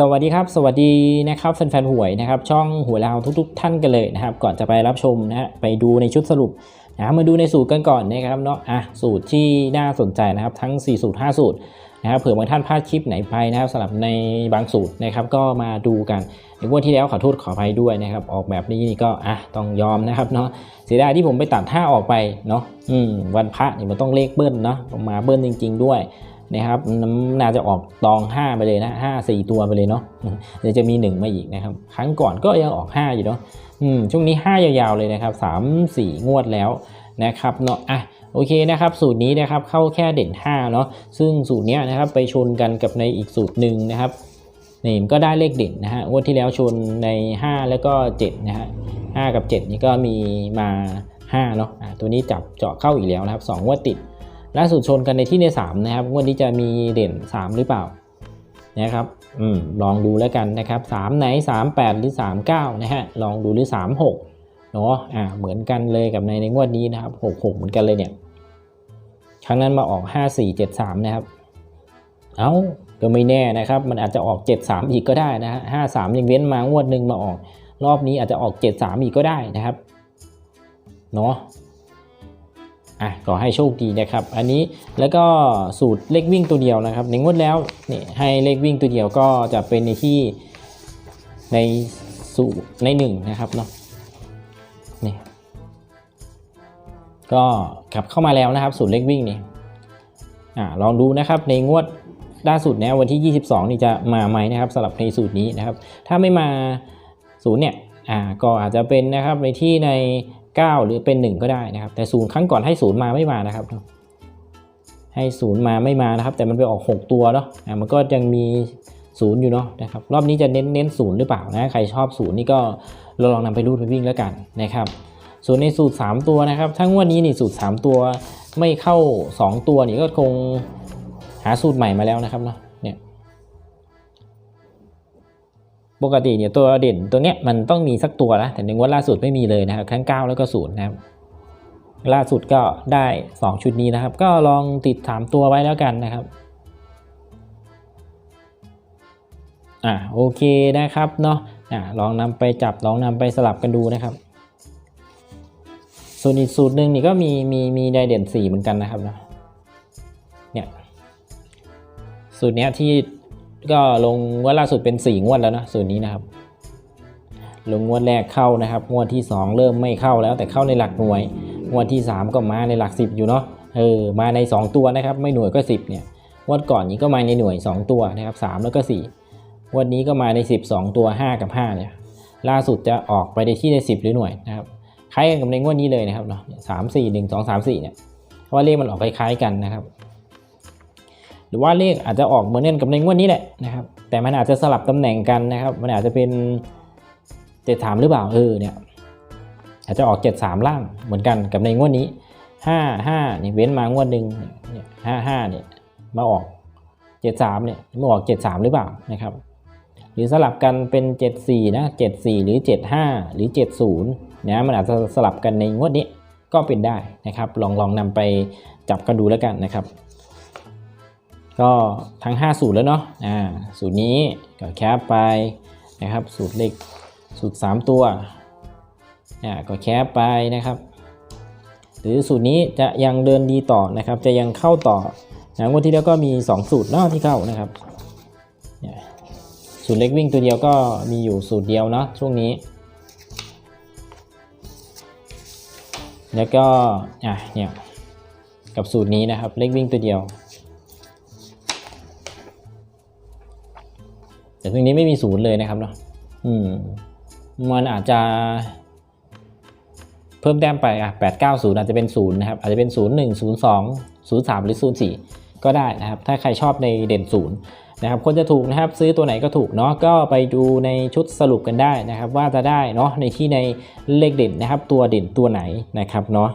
สวัสดีครับสวัสดีนะครับแฟนๆหวยนะครับช่องหวยลาทุกๆ ท่านกันเลยนะครับ ก่อนจะไปรับชมนะฮะไปดูในชุดสรุปนะมาดูในสูตรกันก่อนนะครับเนาะอะสูตรที่น่าสนใจนะครับทั้ง 4 สูตร 5 สูตร นะครับเผื่อบางท่านพลาดคลิปไหนไปนะครับสำหรับในบางสูตรนะครับก็มาดูกันในงวดที่แล้วขอโทษขออภัยด้วยนะครับ ออกแบบนี้นี่ก็อะต้องยอมนะครับเนาะเสียดายที่ผมไปตัด5ออกไปเนาะอืมวันพระนี่มันต้องเลขเบิ้ลเนาะมาเบิ้ลจริง ๆ ด้วยนะครับน้ำน่าจะออกตอง 5 ไปเลยนะ5 4 ตัวไปเลยเนาะเดี๋ยวจะมี 1 มาอีกนะครับ ครั้งก่อนก็ยังออก 5 อยู่เนาะช่วงนี้ 5 ยาวๆเลยนะครับ 3 4 งวดแล้ว นะครับเนาะอะโอเคนะครับสูตรนี้นะครับเข้าแค่เด่น5เนาะซึ่งสูตรเนี้ยนะครับไปชนกันกับในอีกสูตรหนึ่งนะครับนี่มันก็ได้เลขเด่นนะฮะงวดที่แล้วชนใน 5 แล้วก็7นะฮะ5กับ 7 นี่ก็มีมา5เนาะอะตัวนี้จับเจาะเข้าอีกแล้วนะครับ2งวดติดล่าสุดชนกันในที่ใน3นะครับงวดนี้จะมีเด่น 3 หรือเปล่านะครับอืมลองดูแล้วกันนะครับ 3 ไหน 3 8 หรือ 3 9นะฮะลองดูหรือ 3 6 เนาะอ่าเหมือนกันเลยกับในในงวดนี้นะครับ6 6เหมือนกันเลยเนี่ยครั้งนั้นมาออก 5 4 7 3 นะครับ เอา้าก็ไม่แน่นะครับ มันอาจจะออก 7 3 อีกก็ได้นะฮะ5 3ยังเว้นมางวดหนึ่งมาออก รอบนี้อาจจะออก 7 3 อีกก็ได้นะครับเนาะอะขอให้โชคดีนะครับ อันนี้แล้วก็สูตรเลขวิ่งตัวเดียวนะครับ ในงวดแล้วนี่ให้เลขวิ่งตัวเดียวก็จะเป็นในที่ในสูตรในหนึ่งนะครับเนาะ ก็กลับเข้ามาแล้วนะครับ สูตรเลขวิ่งนี่อ่าลองดูนะครับในงวดล่าสุดนะวันที่ 22 นี่จะมาไหมนะครับสำหรับในสูตรนี้นะครับ ถ้าไม่มาศูนย์เนี่ยอ่าก็อาจจะเป็นนะครับในที่ใน 9 หรือเป็น 1 ก็ได้นะครับ แต่ศูนย์ครั้งก่อนให้ศูนย์มาไม่มานะครับ ให้ศูนย์มาไม่มานะครับ แต่มันไปออก 6 ตัวเนาะอะมันก็ยังมีศูนย์อยู่เนาะนะครับรอบนี้จะเน้นเน้นศูนย์หรือเปล่านะใครชอบศูนย์นี่ก็เราลองนำไปรูดไปวิ่งแล้วกันนะครับ ส่วนในสูตร 3 ตัวนะครับทั้งวันนี้นี่สูตร 3 ตัวไม่เข้า 2 ตัวนี่ก็คงหาสูตรใหม่มาแล้วนะครับเนาะเนี่ยปกติเนี่ยตัวเด่นตัวเนี้ยมันต้องมีสักตัวนะแต่ในงวดล่าสุดไม่มีเลยนะครับทั้ง 9 แล้วก็0นย์นะครับล่าสุดก็ได้ 2 ชุดนี้นะครับ ก็ลองติด 3 ตัวไว้แล้วกันนะครับอ่าโอเคนะครับเนาะอ่าลองนำไปจับลองนำไปสลับกันดูนะครับ ส่วนอีกสูตรหนึ่งนี่ก็มีมีมีไดเด่น4เหมือนกันนะครับเนาะเนี่ยสูตรเนี้ยที่ก็ลงงวดล่าสุดเป็น4งวดแล้วนะส่วนนี้นะครับ ลงงวดแรกเข้านะครับ งวดที่ 2 เริ่มไม่เข้าแล้ว แต่เข้าในหลักหน่วย งวดที่ 3 ก็มาในหลัก 10 อยู่เนาะเออมาใน 2 ตัวนะครับ ไม่หน่วยก็ 10เนี่ยงวดก่อนนี้ก็มาในหน่วย 2 ตัวนะครับ3แล้วก็4งวันนี้ก็มาใน 10 2 ตัว 5 กับ5เนี่ยล่าสุดจะออกไปในที่ใน 10 หรือหน่วยนะครับ ล้ายกันกับในงวดนี้เลยนะครับเนาะสามสี่หนึ่งสองสามสี่เนี่ยเพราะว่าเลขมันออกคล้ายๆกันนะครับ หรือว่าเลขอาจจะออกเหมือนกันกับในงวดนี้แหละนะครับ แต่มันอาจจะสลับตำแหน่งกันนะครับ มันอาจจะเป็นเจ็ดสามหรือเปล่าเออเนี่ยอาจจะออกเจ็ดสามล่างเหมือนกันกับในงวดนี้ห้าห้านี่เว้นมางวดหนึ่งเนี่ยห้าห้าเนี่ยมาออกเจ็ดสามเนี่ยมาออกเจ็ดสามหรือเปล่านะครับ หรือสลับกันเป็นเจ็ดสี่นะเจ็ดสี่หรือเจ็ดห้าหรือเจ็ดศูนย์ นะมันอาจจะสลับกันในงวดนี้ก็เป็นได้นะครับ ลองลองนำไปจับกันดูแล้วกันนะครับ ก็ทั้ง 5 สูตรแล้วเนาะอ่าสูตรนี้ก็แคปไปนะครับ สูตรเลขสูตร 3 ตัวอ่าก็แคปไปนะครับหรือสูตรนี้จะยังเดินดีต่อนะครับ จะยังเข้าต่อนะงวันที่แล้วก็มี 2 สูตรเนาะที่เข้านะครับสูตรเล็กวิ่งตัวเดียวก็มีอยู่สูตรเดียวเนาะช่วงนี้ แล้วก็อะเนี่ยกับสูตรนี้นะครับเล็กวิ่งตัวเดียว แต่ตรงนี้ไม่มีศูนย์เลยนะครับเนาะอืมมันอาจจะ เพิ่มแต้มไปอะแปดเก้าศูนย์อาจจะเป็นศูนย์นะครับอาจจะเป็นศูนย์หนึ่งศูนย์สองศูนย์สามหรือศูนย์สี่ก็ได้นะครับ ถ้าใครชอบในเด่นศูนย์ นะครับคนจะถูกนะครับซื้อตัวไหนก็ถูกเนาะก็ไปดูในชุดสรุปกันได้นะครับ ว่าจะได้เนาะในที่ในเลขเด่นนะครับ ตัวเด่นตัวไหนนะครับเนาะ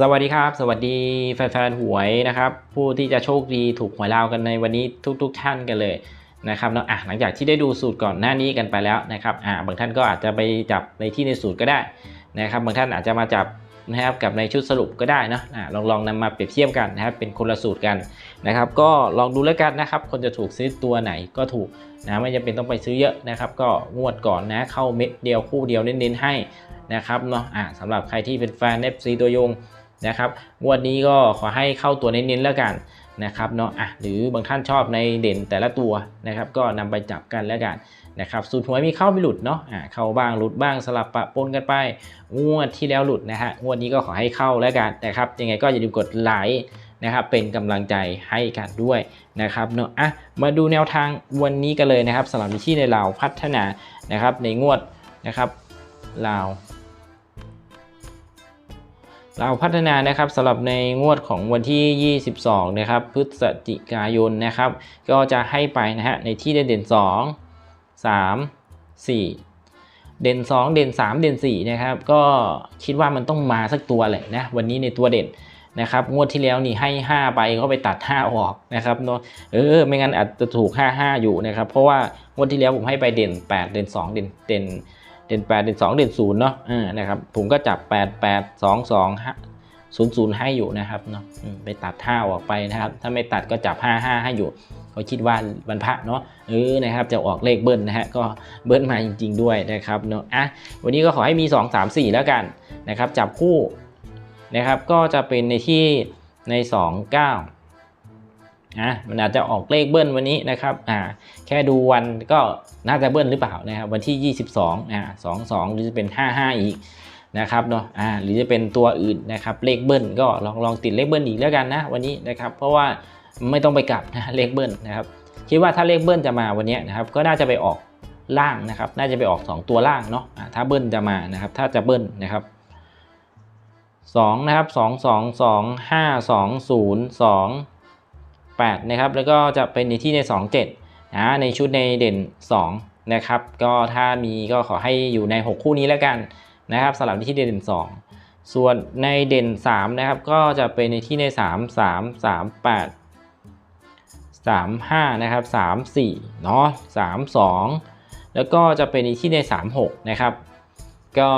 สวัสดีครับ สวัสดีแฟนๆหวยนะครับ ผู้ที่จะโชคดีถูกหวยลาวกันในวันนี้ทุก ๆ ท่านกันเลย นะครับเนาะอะหลังจากที่ได้ดูสูตรก่อนหน้านี้กันไปแล้วนะครับอ่าบางท่านก็อาจจะไปจับในที่ในสูตรก็ได้นะครับบางท่านอาจจะมาจับนะครับกับในชุดสรุปก็ได้นะอ่าลองลองนำมาเปรียบเทียบกันนะครับเป็นคนละสูตรกันนะครับ ก็ลองดูแล้วกันนะครับ คนจะถูกซื้อตัวไหนก็ถูกนะไม่จำเป็นต้องไปซื้อเยอะนะครับ ก็งวดก่อนนะเข้าเม็ดเดียวคู่เดียวเน้นๆให้นะครับเนาะอ่าสำหรับใครที่เป็นแฟน FC ตัวยงนะครับงวดนี้ก็ขอให้เข้าตัวเน้นๆแล้วกัน นะครับเนาะอะหรือบางท่านชอบในเด่นแต่ละตัวนะครับ ก็นำไปจับกันแล้วกันนะครับสูตรหวยมีเข้าไม่หลุดเนาะอะเข้าบ้างหลุดบ้างสลับปะปนกันไป งวดที่แล้วหลุดนะฮะงวดนี้ก็ขอให้เข้าแล้วกันนะครับ ยังไงก็อย่าลืมกดไลค์นะครับเป็นกำลังใจให้กันด้วยนะครับเนาะอะมาดูแนวทางวันนี้กันเลยนะครับสำหรับที่ในเราวพัฒนานะครับในงวดนะครับลาว เราพัฒนานะครับสำหรับในงวดของวันที่ 22 นะครับ พฤศจิกายนนะครับ ก็จะให้ไปนะฮะในที่เด่น 2 3 4 เด่น 2 เด่น 3 เด่น4นะครับก็คิดว่ามันต้องมาสักตัวแหละนะวันนี้ในตัวเด่นนะครับงวดที่แล้วนี่ให้ 5 ไปก็ไปตัด 5 ออกนะครับเนาะเออไม่งั้นอาจจะถูก 5 5 อยู่นะครับ เพราะว่างวดที่แล้วผมให้ไปเด่น 8 เด่น 2 เด่นเด่น เด่น8เด่น2 เด่น0เนาะอ่านะครับผมก็จับ 8 8 2 2 0 0 ให้อยู่นะครับเนาะไปตัด5ออกไปนะครับ ถ้าไม่ตัดก็จับ 5 5 ให้อยู่เขาคิดว่าวันพะเนาะเออนะครับจะออกเลขเบิ้ลนะฮะก็เบิ้ลมาจริง ๆ ด้วยนะครับเนาะอะวันนี้ก็ขอให้มี 2 3 4 แล้วกันนะครับจับคู่นะครับก็จะเป็นในที่ใน 2 9 อะมันอาจจะออกเลขเบิ้ลวันนี้นะครับอ่าแค่ดูวันก็น่าจะเบิ้ลหรือเปล่านะครับวันที่ 22อ่า22 หรือจะเป็น 55 อีกนะครับเนาะอ่าหรือจะเป็นตัวอื่นนะครับเลขเบิ้ลก็ลองลองติดเลขเบิ้ลอีกแล้วกันนะวันนี้นะครับเพราะว่าไม่ต้องไปกลับนะเลขเบิ้ลนะครับคิดว่าถ้าเลขเบิ้ลจะมาวันนี้นะครับก็น่าจะไปออกล่างนะครับน่าจะไปออก 2 ตัวล่างเนาะถ้าเบิ้ลจะมานะครับถ้าจะเบิ้ลนะครับ2นะครับ2 2 2 5 2 0 2 8 นะครับ แล้วก็จะเป็นในที่ใน 2 7นะในชุดในเด่น 2 นะครับ ก็ถ้ามีก็ขอให้อยู่ใน 6 คู่นี้แล้วกันนะครับสำหรับที่เด่น 2 ส่วนในเด่น 3 นะครับ ก็จะเป็นในที่ใน 3 3 3 8 3 5 นะครับ 3 4 เนาะ3 2 แล้วก็จะเป็นในที่ใน 3 6 นะครับก็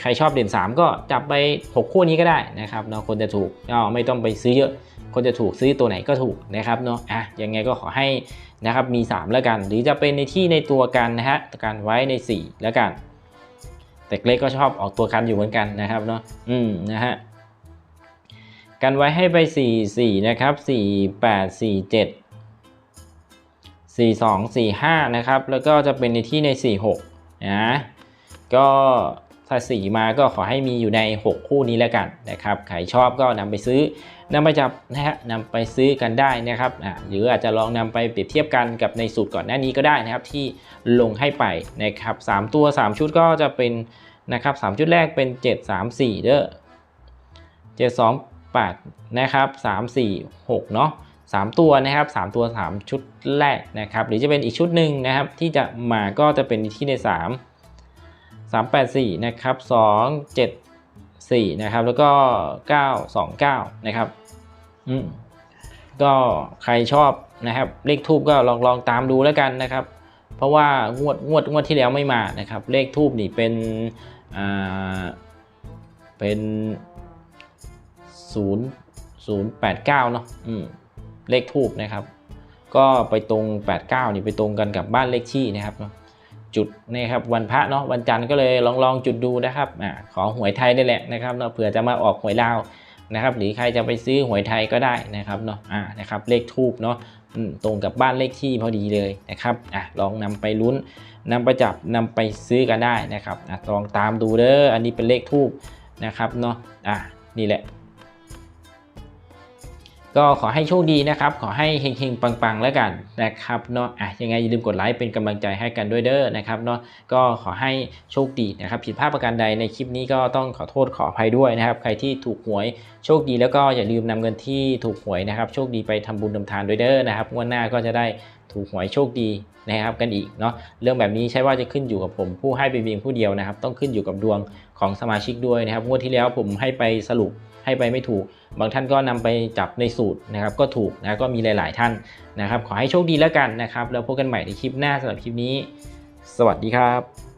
ใครชอบเด่น 3 ก็จับไป 6 คู่นี้ก็ได้นะครับเนาะคนจะถูกก็ไม่ต้องไปซื้อเยอะ คนจะถูกซื้อตัวไหนก็ถูกนะครับเนาะอะยังไงก็ขอให้นะครับมี 3 แล้วกัน หรือจะเป็นในที่ในตัวกันนะฮะกันไว้ใน 4 แล้วกัน แต่เล็กก็ชอบออกตัวกันอยู่เหมือนกันนะครับเนาะอืมนะฮะกันไว้ให้ไป 4 4 นะครับ 4 8 4 7 4 2 4 5 นะครับ แล้วก็จะเป็นในที่ใน 4 6นะก็ ถ้าสีมาก็ขอให้มีอยู่ใน 6 คู่นี้แล้วกันนะครับใครชอบก็นำไปซื้อนำไปจับนะฮะนำไปซื้อกันได้นะครับอ่าหรืออาจจะลองนำไปเปรียบเทียบกันกับในสูตรก่อนหน้านี้ก็ได้นะครับที่ลงให้ไปนะครับ3ตัว 3 ชุดก็จะเป็นนะครับ3ชุดแรกเป็น 7 3 4 เด้อ7 2 8นะครับ3 4 6เนาะ3 ตัวนะครับ 3 ตัว 3 ชุดแรกนะครับ หรือจะเป็นอีกชุดหนึ่งนะครับ ที่จะมาก็จะเป็นที่ใน 3 384นะครับ274นะครับแล้วก็ 929นะครับอืมก็ใครชอบนะครับ เลขทูบก็ลองลองตามดูแล้วกันนะครับ เพราะว่างวดงวดงวดที่แล้วไม่มานะครับ เลขทูบนี่เป็นอ่าเป็น0 089เนาะอืมเลขทูบนะครับ ก็ไปตรง 89นี่ไปตรงกันกับบ้านเลขที่นะครับเนาะ จุดนี่ครับวันพระเนาะวันจันทร์ก็เลยลองลองจุดดูนะครับอ่าขอหวยไทยได้แหละนะครับเนาะเผื่อจะมาออกหวยลาวนะครับหรือใครจะไปซื้อหวยไทยก็ได้นะครับเนาะอ่านะครับเลขทูบเนาะตรงกับบ้านเลขที่พอดีเลยนะครับอะลองนำไปลุ้นนำไปจับนำไปซื้อกันได้นะครับอะลองตามดูเด้ออันนี้เป็นเลขทูบนะครับเนาะอะนี่แหละ ก็ขอให้โชคดีนะครับ ขอให้เฮงๆ ปังๆ แล้วกันนะครับเนาะอะยังไงอย่าลืมกดไลค์เป็นกำลังใจให้กันด้วยเด้อนะครับเนาะก็ขอให้โชคดีนะครับ ผิดพลาดประการใดในคลิปนี้ก็ต้องขอโทษขออภัยด้วยนะครับ ใครที่ถูกหวยโชคดีแล้วก็อย่าลืมนำเงินที่ถูกหวยนะครับ โชคดีไปทำบุญทำทานด้วยเด้อนะครับงวดหน้าก็จะได้ ถูกหวยโชคดีนะครับกันอีกเนาะเรื่องแบบนี้ใช่ว่าจะขึ้นอยู่กับผมผู้ให้ไปเพียงผู้เดียวนะครับ ต้องขึ้นอยู่กับดวงของสมาชิกด้วยนะครับงวดที่แล้วผมให้ไปสรุปให้ไปไม่ถูก บางท่านก็นำไปจับในสูตรนะครับก็ถูกนะก็มีหลาย ๆ ท่านนะครับ ขอให้โชคดีแล้วกันนะครับ แล้วพบกันใหม่ในคลิปหน้าสำหรับคลิปนี้ สวัสดีครับ